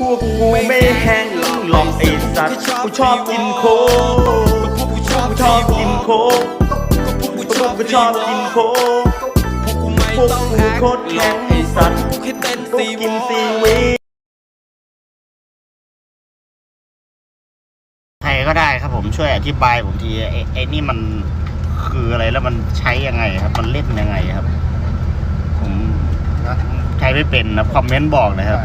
พวกกูไม่แห้งหลอกไอ้สัตว์กูชอบกินโค้กกูชอบกินโค้กกูชอบกินโค้กพวกกูโคตรแข็งไอ้สัตว์กูกินซีวีดใครก็ได้ครับผมช่วยอธิบายผมทีไอ้ไอ้นี่มันคืออะไรแล้วมันใช้ยังไงครับ มันเล่นยังไงครับ ผมใช้ไม่เป็นนะคอมเมนต์บอกนะครับ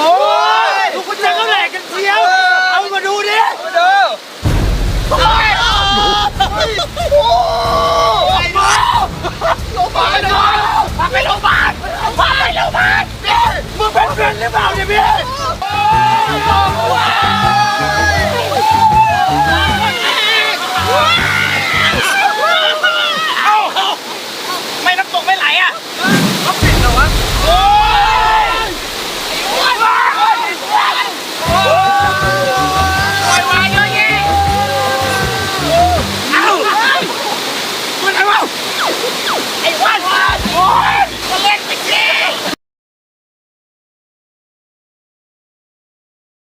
ยนโอ้ยลูกกุญแจก็แหลกกันเชียว เอามาดูดิมาดูโอ้ยโอ้ยโอ้ยโรงพยาบาลเลยพาไปโรงพยาบาลพาไปโรงพยาบาลมึงเป็นเพื่อนหรือเปล่าเนี่ยพี่